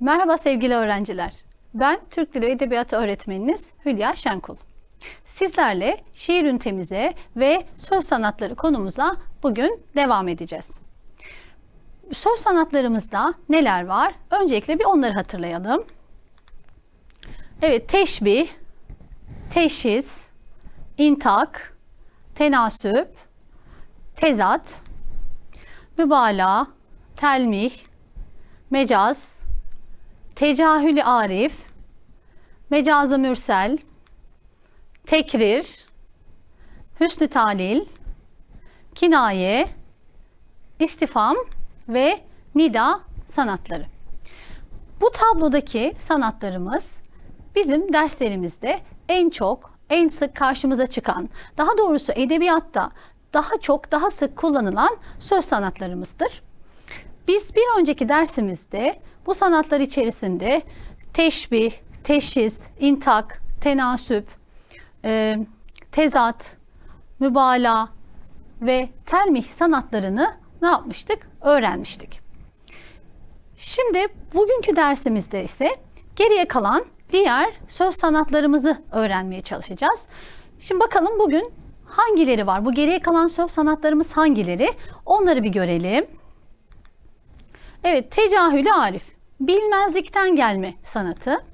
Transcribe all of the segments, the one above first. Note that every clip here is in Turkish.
Merhaba sevgili öğrenciler. Ben Türk Dili ve Edebiyatı öğretmeniniz Hülya Şenkul. Sizlerle şiir ünitemize ve söz sanatları konumuza bugün devam edeceğiz. Söz sanatlarımızda neler var? Öncelikle bir onları hatırlayalım. Evet, teşbih, teşhis, intak, tenasüp, tezat, mübalağa, telmih, mecaz, tecahülü arif, mecazı mürsel, tekrir, hüsnü talil, kinaye, istifam ve nida sanatları. Bu tablodaki sanatlarımız bizim derslerimizde en çok, en sık karşımıza çıkan, daha doğrusu edebiyatta daha çok, daha sık kullanılan söz sanatlarımızdır. Biz bir önceki dersimizde bu sanatlar içerisinde teşbih, teşhis, intak, tenasüp, e, tezat, mübalağa ve telmih sanatlarını ne yapmıştık? Öğrenmiştik. Şimdi bugünkü dersimizde ise geriye kalan diğer söz sanatlarımızı öğrenmeye çalışacağız. Şimdi bakalım bugün hangileri var? Bu geriye kalan söz sanatlarımız hangileri? Onları bir görelim. Evet, tecahülü arif. Bilmezlikten gelme sanatı.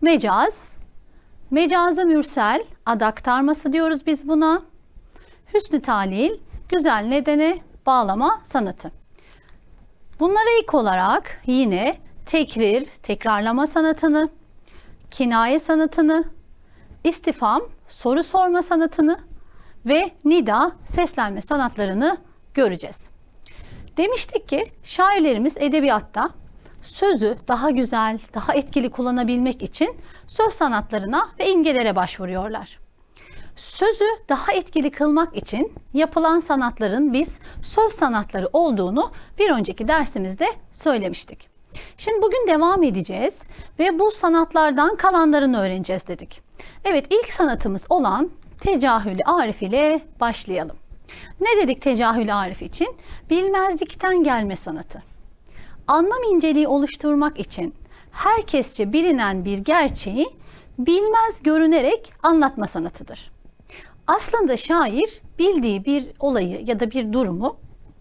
Mecaz. Mecazı mürsel. Ad aktarması diyoruz biz buna. Hüsnü talil. Güzel nedene bağlama sanatı. Bunlara ilk olarak yine tekrir, tekrarlama sanatını, kinaye sanatını, istifam, soru sorma sanatını ve nida, seslenme sanatlarını göreceğiz. Demiştik ki şairlerimiz edebiyatta sözü daha güzel, daha etkili kullanabilmek için söz sanatlarına ve imgelere başvuruyorlar. Sözü daha etkili kılmak için yapılan sanatların biz söz sanatları olduğunu bir önceki dersimizde söylemiştik. Şimdi bugün devam edeceğiz ve bu sanatlardan kalanlarını öğreneceğiz dedik. Evet ilk sanatımız olan Tecahülü Arif ile başlayalım. Ne dedik Tecahülü Arif için? Bilmezlikten gelme sanatı. Anlam inceliği oluşturmak için herkesçe bilinen bir gerçeği bilmez görünerek anlatma sanatıdır. Aslında şair bildiği bir olayı ya da bir durumu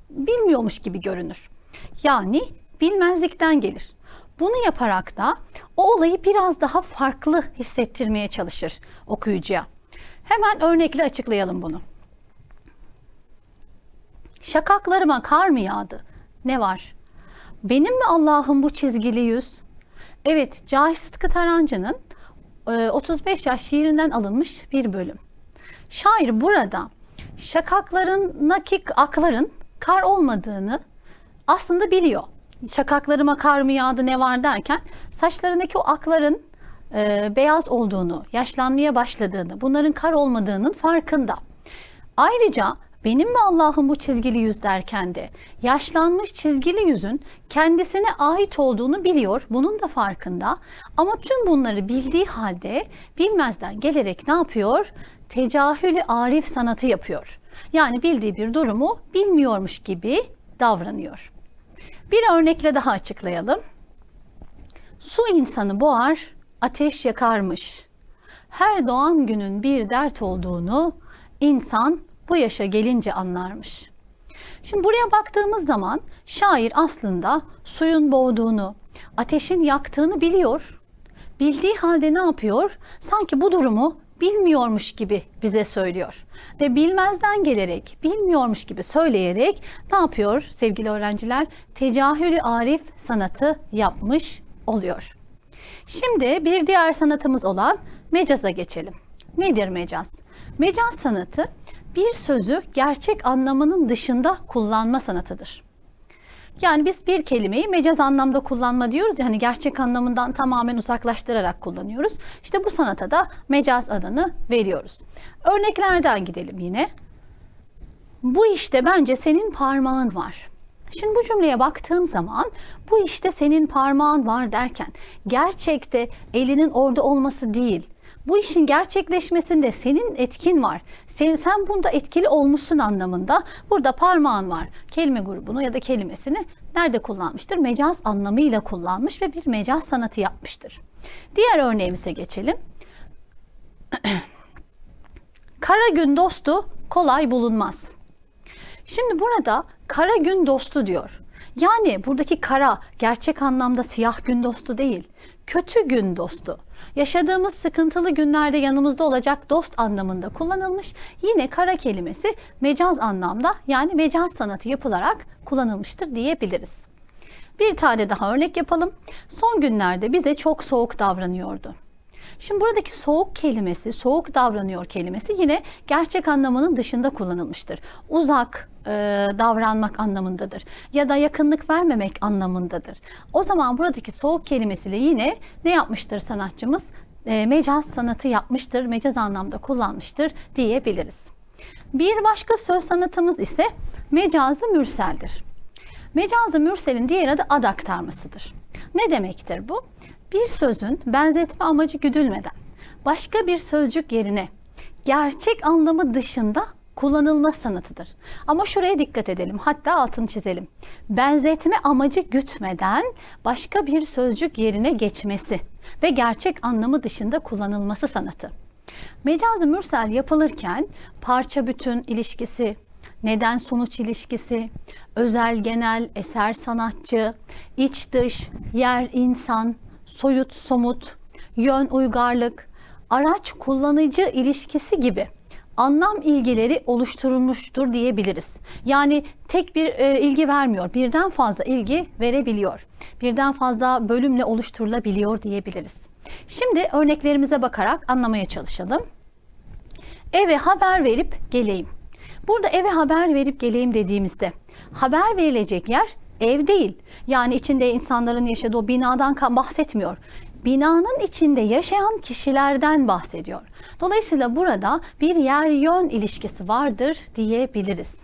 bilmiyormuş gibi görünür. Yani bilmezlikten gelir. Bunu yaparak da o olayı biraz daha farklı hissettirmeye çalışır okuyucuya. Hemen örnekle açıklayalım bunu. Şakaklarıma kar mı yağdı? Ne var? Benim mi Allah'ım bu çizgili yüz? Evet, Cahit Sıtkı Tarancı'nın 35 yaş şiirinden alınmış bir bölüm. Şair burada şakaklarındaki akların kar olmadığını aslında biliyor. Şakaklarıma kar mı yağdı ne var derken saçlarındaki o akların e, beyaz olduğunu, yaşlanmaya başladığını, bunların kar olmadığının farkında. Ayrıca benim mi Allah'ım bu çizgili yüz derken de yaşlanmış çizgili yüzün kendisine ait olduğunu biliyor. Bunun da farkında. Ama tüm bunları bildiği halde bilmezden gelerek ne yapıyor? Tecahülü arif sanatı yapıyor. Yani bildiği bir durumu bilmiyormuş gibi davranıyor. Bir örnekle daha açıklayalım. Su insanı boğar, ateş yakarmış. Her doğan günün bir dert olduğunu insan bu yaşa gelince anlarmış. Şimdi buraya baktığımız zaman şair aslında suyun boğduğunu, ateşin yaktığını biliyor. Bildiği halde ne yapıyor? Sanki bu durumu bilmiyormuş gibi bize söylüyor. Ve bilmezden gelerek, bilmiyormuş gibi söyleyerek ne yapıyor sevgili öğrenciler? Tecahülü arif sanatı yapmış oluyor. Şimdi bir diğer sanatımız olan mecaza geçelim. Nedir mecaz? Mecaz sanatı bir sözü gerçek anlamının dışında kullanma sanatıdır. Yani biz bir kelimeyi mecaz anlamda kullanma diyoruz ya hani gerçek anlamından tamamen uzaklaştırarak kullanıyoruz. İşte bu sanata da mecaz adını veriyoruz. Örneklerden gidelim yine. Bu işte bence senin parmağın var. Şimdi bu cümleye baktığım zaman bu işte senin parmağın var derken gerçekte elinin orada olması değil, Bu işin gerçekleşmesinde senin etkin var. Sen, sen bunda etkili olmuşsun anlamında. Burada parmağın var. Kelime grubunu ya da kelimesini nerede kullanmıştır? Mecaz anlamıyla kullanmış ve bir mecaz sanatı yapmıştır. Diğer örneğimize geçelim. Kara gün dostu kolay bulunmaz. Şimdi burada kara gün dostu diyor. Yani buradaki kara gerçek anlamda siyah gün dostu değil. Kötü gün dostu. Yaşadığımız sıkıntılı günlerde yanımızda olacak dost anlamında kullanılmış. Yine kara kelimesi mecaz anlamda yani mecaz sanatı yapılarak kullanılmıştır diyebiliriz. Bir tane daha örnek yapalım. Son günlerde bize çok soğuk davranıyordu. Şimdi buradaki soğuk kelimesi, soğuk davranıyor kelimesi yine gerçek anlamının dışında kullanılmıştır. Uzak e, davranmak anlamındadır ya da yakınlık vermemek anlamındadır. O zaman buradaki soğuk kelimesiyle yine ne yapmıştır sanatçımız? E, mecaz sanatı yapmıştır, mecaz anlamda kullanmıştır diyebiliriz. Bir başka söz sanatımız ise mecazı mürseldir. Mecazı mürselin diğer adı ad aktarmasıdır. Ne demektir bu? Bir sözün benzetme amacı güdülmeden başka bir sözcük yerine gerçek anlamı dışında kullanılma sanatıdır. Ama şuraya dikkat edelim. Hatta altını çizelim. Benzetme amacı gütmeden başka bir sözcük yerine geçmesi ve gerçek anlamı dışında kullanılması sanatı. Mecazı mürsel yapılırken parça bütün ilişkisi, neden sonuç ilişkisi, özel genel, eser sanatçı, iç dış, yer insan, soyut somut, yön uygarlık, araç kullanıcı ilişkisi gibi anlam ilgileri oluşturulmuştur diyebiliriz. Yani tek bir e, ilgi vermiyor, birden fazla ilgi verebiliyor. Birden fazla bölümle oluşturulabiliyor diyebiliriz. Şimdi örneklerimize bakarak anlamaya çalışalım. Eve haber verip geleyim. Burada eve haber verip geleyim dediğimizde haber verilecek yer ev değil. Yani içinde insanların yaşadığı o binadan bahsetmiyor. Binanın içinde yaşayan kişilerden bahsediyor. Dolayısıyla burada bir yer yön ilişkisi vardır diyebiliriz.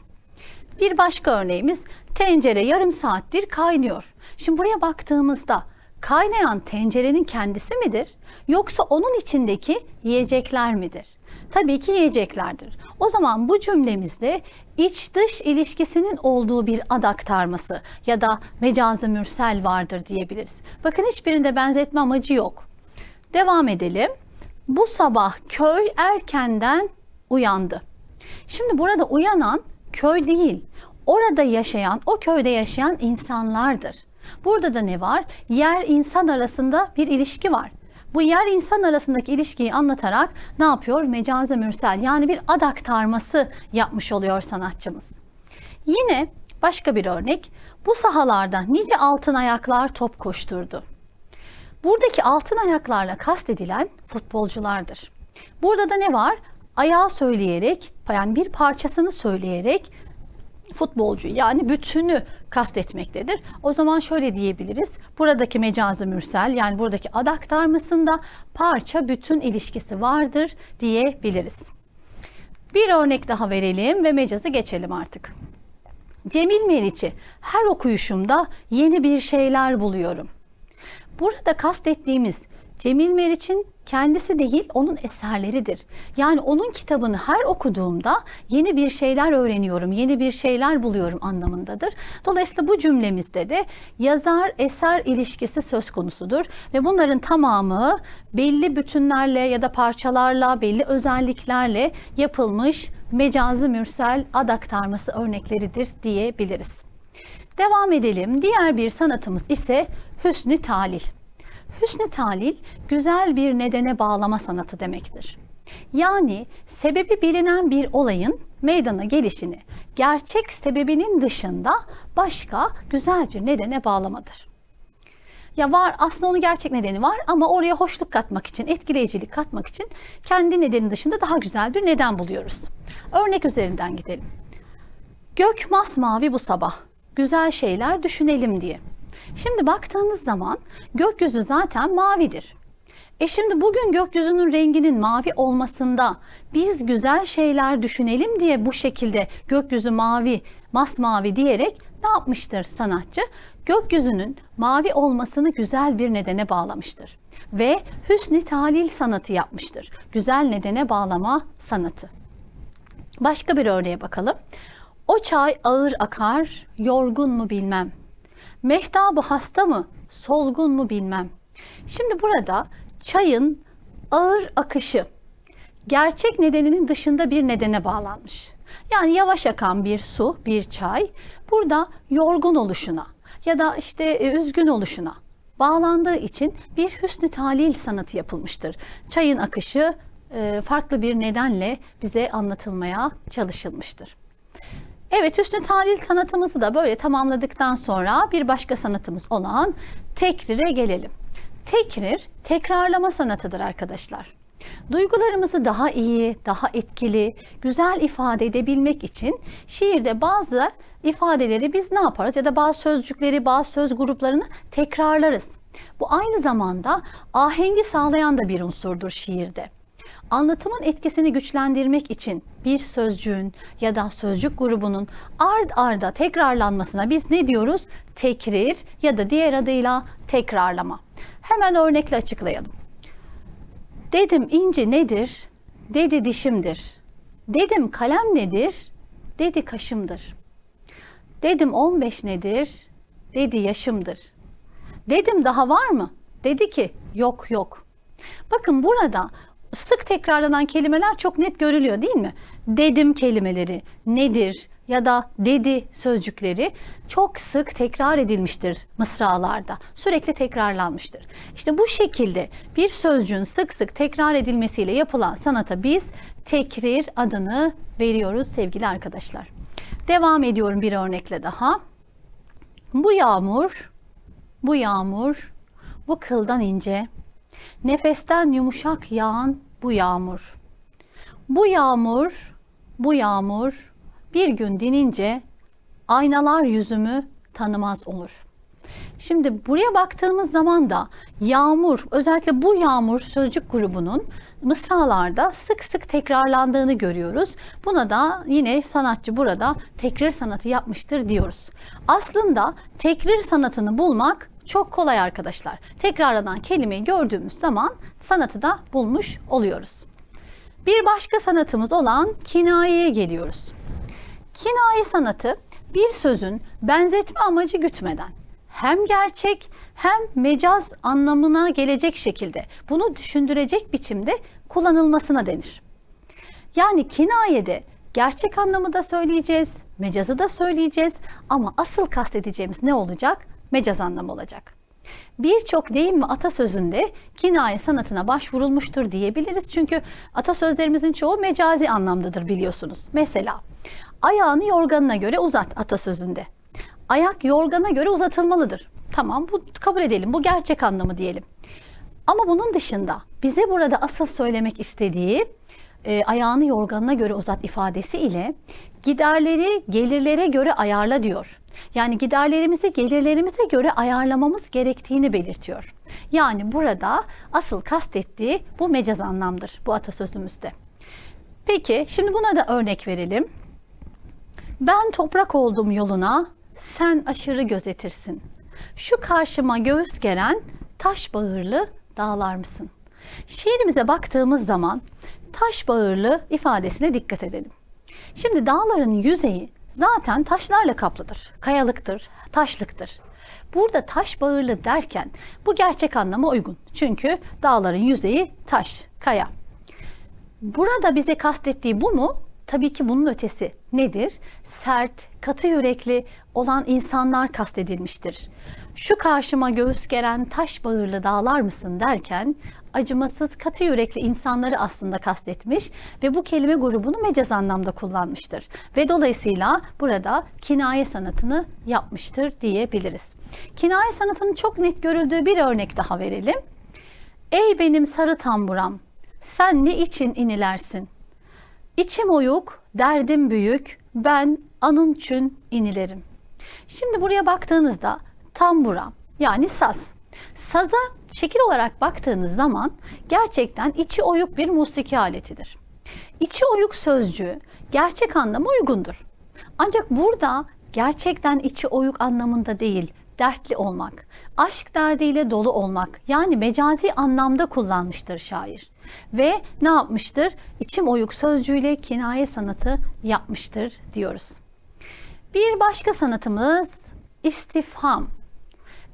Bir başka örneğimiz tencere yarım saattir kaynıyor. Şimdi buraya baktığımızda kaynayan tencerenin kendisi midir yoksa onun içindeki yiyecekler midir? Tabii ki yiyeceklerdir. O zaman bu cümlemizde iç dış ilişkisinin olduğu bir ad aktarması ya da mecazı mürsel vardır diyebiliriz. Bakın hiçbirinde benzetme amacı yok. Devam edelim. Bu sabah köy erkenden uyandı. Şimdi burada uyanan köy değil, orada yaşayan, o köyde yaşayan insanlardır. Burada da ne var? Yer insan arasında bir ilişki var. Bu yer insan arasındaki ilişkiyi anlatarak ne yapıyor? Mecazi mürsel yani bir ad aktarması yapmış oluyor sanatçımız. Yine başka bir örnek. Bu sahalarda nice altın ayaklar top koşturdu. Buradaki altın ayaklarla kastedilen futbolculardır. Burada da ne var? Ayağı söyleyerek, yani bir parçasını söyleyerek futbolcu yani bütünü kastetmektedir. O zaman şöyle diyebiliriz. Buradaki mecazı mürsel yani buradaki ad aktarmasında parça bütün ilişkisi vardır diyebiliriz. Bir örnek daha verelim ve mecazı geçelim artık. Cemil Meriç'i her okuyuşumda yeni bir şeyler buluyorum. Burada kastettiğimiz Cemil Meriç'in kendisi değil onun eserleridir. Yani onun kitabını her okuduğumda yeni bir şeyler öğreniyorum, yeni bir şeyler buluyorum anlamındadır. Dolayısıyla bu cümlemizde de yazar eser ilişkisi söz konusudur ve bunların tamamı belli bütünlerle ya da parçalarla, belli özelliklerle yapılmış mecazı mürsel ad aktarması örnekleridir diyebiliriz. Devam edelim. Diğer bir sanatımız ise hüsnü talil. Hüsnü talil güzel bir nedene bağlama sanatı demektir. Yani sebebi bilinen bir olayın meydana gelişini gerçek sebebinin dışında başka güzel bir nedene bağlamadır. Ya var aslında onun gerçek nedeni var ama oraya hoşluk katmak için, etkileyicilik katmak için kendi nedeni dışında daha güzel bir neden buluyoruz. Örnek üzerinden gidelim. Gök masmavi bu sabah. Güzel şeyler düşünelim diye. Şimdi baktığınız zaman gökyüzü zaten mavidir. E şimdi bugün gökyüzünün renginin mavi olmasında biz güzel şeyler düşünelim diye bu şekilde gökyüzü mavi masmavi diyerek ne yapmıştır sanatçı? Gökyüzünün mavi olmasını güzel bir nedene bağlamıştır. Ve hüsnü talil sanatı yapmıştır. Güzel nedene bağlama sanatı. Başka bir örneğe bakalım. O çay ağır akar, yorgun mu bilmem. Mehtabı hasta mı, solgun mu bilmem. Şimdi burada çayın ağır akışı gerçek nedeninin dışında bir nedene bağlanmış. Yani yavaş akan bir su, bir çay burada yorgun oluşuna ya da işte e, üzgün oluşuna bağlandığı için bir hüsnü talil sanatı yapılmıştır. Çayın akışı e, farklı bir nedenle bize anlatılmaya çalışılmıştır. Evet Hüsnü Talil sanatımızı da böyle tamamladıktan sonra bir başka sanatımız olan tekrire gelelim. Tekrir tekrarlama sanatıdır arkadaşlar. Duygularımızı daha iyi, daha etkili, güzel ifade edebilmek için şiirde bazı ifadeleri biz ne yaparız ya da bazı sözcükleri, bazı söz gruplarını tekrarlarız. Bu aynı zamanda ahengi sağlayan da bir unsurdur şiirde. Anlatımın etkisini güçlendirmek için bir sözcüğün ya da sözcük grubunun ard arda tekrarlanmasına biz ne diyoruz? Tekrir ya da diğer adıyla tekrarlama. Hemen örnekle açıklayalım. Dedim inci nedir? Dedi dişimdir. Dedim kalem nedir? Dedi kaşımdır. Dedim 15 nedir? Dedi yaşımdır. Dedim daha var mı? Dedi ki yok yok. Bakın burada sık tekrarlanan kelimeler çok net görülüyor değil mi? Dedim kelimeleri nedir ya da dedi sözcükleri çok sık tekrar edilmiştir mısralarda. Sürekli tekrarlanmıştır. İşte bu şekilde bir sözcüğün sık sık tekrar edilmesiyle yapılan sanata biz tekrir adını veriyoruz sevgili arkadaşlar. Devam ediyorum bir örnekle daha. Bu yağmur, bu yağmur, bu kıldan ince, Nefesten yumuşak yağan bu yağmur. Bu yağmur, bu yağmur bir gün dinince aynalar yüzümü tanımaz olur. Şimdi buraya baktığımız zaman da yağmur, özellikle bu yağmur sözcük grubunun mısralarda sık sık tekrarlandığını görüyoruz. Buna da yine sanatçı burada tekrir sanatı yapmıştır diyoruz. Aslında tekrir sanatını bulmak çok kolay arkadaşlar. Tekrarlanan kelimeyi gördüğümüz zaman sanatı da bulmuş oluyoruz. Bir başka sanatımız olan kinayeye geliyoruz. Kinaye sanatı bir sözün benzetme amacı gütmeden hem gerçek hem mecaz anlamına gelecek şekilde bunu düşündürecek biçimde kullanılmasına denir. Yani kinayede gerçek anlamı da söyleyeceğiz, mecazı da söyleyeceğiz ama asıl kastedeceğimiz ne olacak? Mecaz anlamı olacak. Birçok deyim ve atasözünde kinaye sanatına başvurulmuştur diyebiliriz. Çünkü atasözlerimizin çoğu mecazi anlamdadır biliyorsunuz. Mesela ayağını yorganına göre uzat atasözünde. Ayak yorgana göre uzatılmalıdır. Tamam bu kabul edelim. Bu gerçek anlamı diyelim. Ama bunun dışında bize burada asıl söylemek istediği e, ayağını yorganına göre uzat ifadesi ile giderleri gelirlere göre ayarla diyor. Yani giderlerimizi gelirlerimize göre ayarlamamız gerektiğini belirtiyor. Yani burada asıl kastettiği bu mecaz anlamdır bu atasözümüzde. Peki şimdi buna da örnek verelim. Ben toprak oldum yoluna, sen aşırı gözetirsin. Şu karşıma göğüs gelen taş bağırlı dağlar mısın? Şiirimize baktığımız zaman taş bağırlı ifadesine dikkat edelim. Şimdi dağların yüzeyi zaten taşlarla kaplıdır. Kayalıktır, taşlıktır. Burada taş bağırlı derken bu gerçek anlama uygun. Çünkü dağların yüzeyi taş, kaya. Burada bize kastettiği bu mu? Tabii ki bunun ötesi nedir? Sert, katı yürekli olan insanlar kastedilmiştir. Şu karşıma göğüs geren taş bağırlı dağlar mısın derken acımasız, katı yürekli insanları aslında kastetmiş ve bu kelime grubunu mecaz anlamda kullanmıştır. Ve dolayısıyla burada kinaye sanatını yapmıştır diyebiliriz. Kinaye sanatının çok net görüldüğü bir örnek daha verelim. Ey benim sarı tamburam, sen ne için inilersin? İçim oyuk, derdim büyük, ben anın çün inilerim. Şimdi buraya baktığınızda tambura yani saz Saza şekil olarak baktığınız zaman gerçekten içi oyuk bir musiki aletidir. İçi oyuk sözcüğü gerçek anlamı uygundur. Ancak burada gerçekten içi oyuk anlamında değil, dertli olmak, aşk derdiyle dolu olmak yani mecazi anlamda kullanmıştır şair. Ve ne yapmıştır? İçim oyuk sözcüğüyle kinaye sanatı yapmıştır diyoruz. Bir başka sanatımız istifham.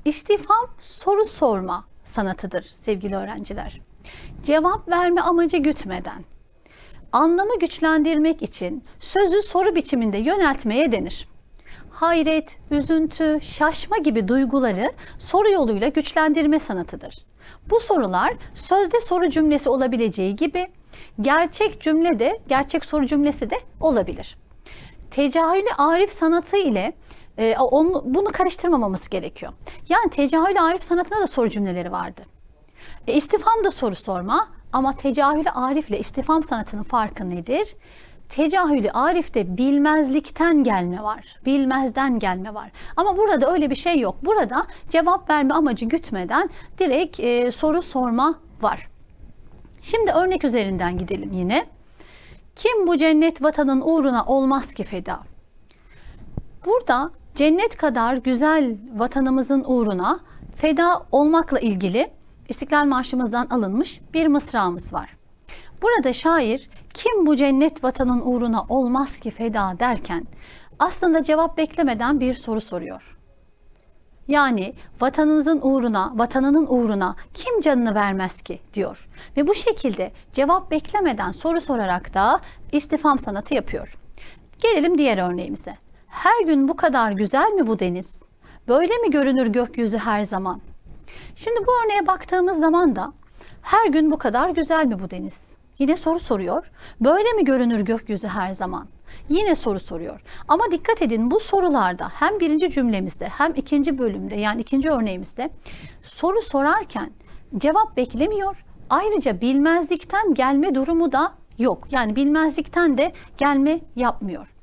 İstifham soru sorma sanatıdır sevgili öğrenciler. Cevap verme amacı gütmeden anlamı güçlendirmek için sözü soru biçiminde yöneltmeye denir. Hayret, üzüntü, şaşma gibi duyguları soru yoluyla güçlendirme sanatıdır. Bu sorular sözde soru cümlesi olabileceği gibi gerçek cümle de, gerçek soru cümlesi de olabilir. Tecahülü arif sanatı ile e, onu, bunu karıştırmamamız gerekiyor. Yani tecahülü arif sanatında da soru cümleleri vardı. E, istifam da soru sorma ama tecahülü arifle istifam sanatının farkı nedir? Tecahülü arifte bilmezlikten gelme var. Bilmezden gelme var. Ama burada öyle bir şey yok. Burada cevap verme amacı gütmeden direkt e, soru sorma var. Şimdi örnek üzerinden gidelim yine. Kim bu cennet vatanın uğruna olmaz ki feda? Burada cennet kadar güzel vatanımızın uğruna feda olmakla ilgili İstiklal Marşımızdan alınmış bir mısramız var. Burada şair kim bu cennet vatanın uğruna olmaz ki feda derken aslında cevap beklemeden bir soru soruyor. Yani vatanınızın uğruna, vatanının uğruna kim canını vermez ki diyor. Ve bu şekilde cevap beklemeden soru sorarak da istifam sanatı yapıyor. Gelelim diğer örneğimize. Her gün bu kadar güzel mi bu deniz? Böyle mi görünür gökyüzü her zaman? Şimdi bu örneğe baktığımız zaman da her gün bu kadar güzel mi bu deniz? Yine soru soruyor. Böyle mi görünür gökyüzü her zaman? Yine soru soruyor. Ama dikkat edin bu sorularda hem birinci cümlemizde hem ikinci bölümde yani ikinci örneğimizde soru sorarken cevap beklemiyor. Ayrıca bilmezlikten gelme durumu da yok. Yani bilmezlikten de gelme yapmıyor.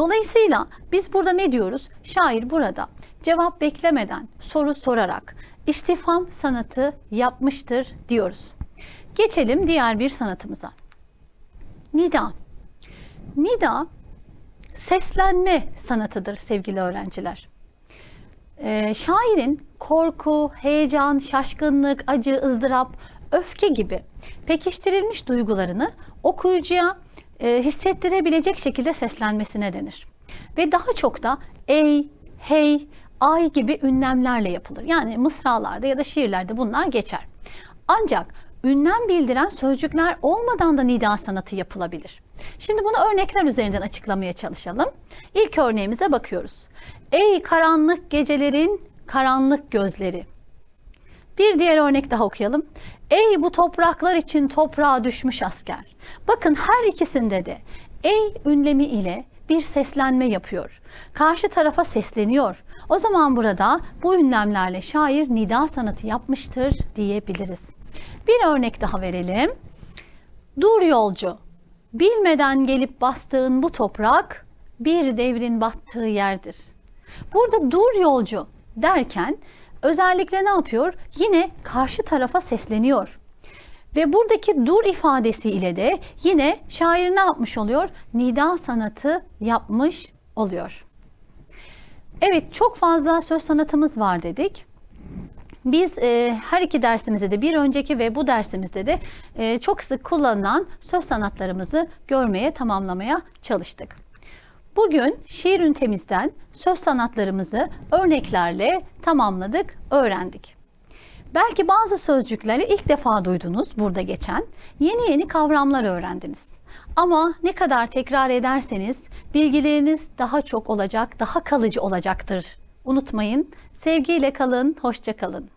Dolayısıyla biz burada ne diyoruz? Şair burada cevap beklemeden soru sorarak istifham sanatı yapmıştır diyoruz. Geçelim diğer bir sanatımıza. Nida. Nida seslenme sanatıdır sevgili öğrenciler. Ee, şairin korku, heyecan, şaşkınlık, acı, ızdırap, öfke gibi pekiştirilmiş duygularını okuyucuya e, hissettirebilecek şekilde seslenmesine denir. Ve daha çok da ey, hey, ay gibi ünlemlerle yapılır. Yani mısralarda ya da şiirlerde bunlar geçer. Ancak ünlem bildiren sözcükler olmadan da nida sanatı yapılabilir. Şimdi bunu örnekler üzerinden açıklamaya çalışalım. İlk örneğimize bakıyoruz. Ey karanlık gecelerin karanlık gözleri. Bir diğer örnek daha okuyalım. Ey bu topraklar için toprağa düşmüş asker. Bakın her ikisinde de ey ünlemi ile bir seslenme yapıyor. Karşı tarafa sesleniyor. O zaman burada bu ünlemlerle şair nida sanatı yapmıştır diyebiliriz. Bir örnek daha verelim. Dur yolcu, bilmeden gelip bastığın bu toprak bir devrin battığı yerdir. Burada dur yolcu derken özellikle ne yapıyor? Yine karşı tarafa sesleniyor. Ve buradaki dur ifadesi ile de yine şair ne yapmış oluyor? Nida sanatı yapmış oluyor. Evet çok fazla söz sanatımız var dedik. Biz e, her iki dersimizde de bir önceki ve bu dersimizde de e, çok sık kullanılan söz sanatlarımızı görmeye, tamamlamaya çalıştık. Bugün şiir ünitemizden söz sanatlarımızı örneklerle tamamladık, öğrendik. Belki bazı sözcükleri ilk defa duydunuz burada geçen. Yeni yeni kavramlar öğrendiniz. Ama ne kadar tekrar ederseniz bilgileriniz daha çok olacak, daha kalıcı olacaktır. Unutmayın. Sevgiyle kalın, hoşça kalın.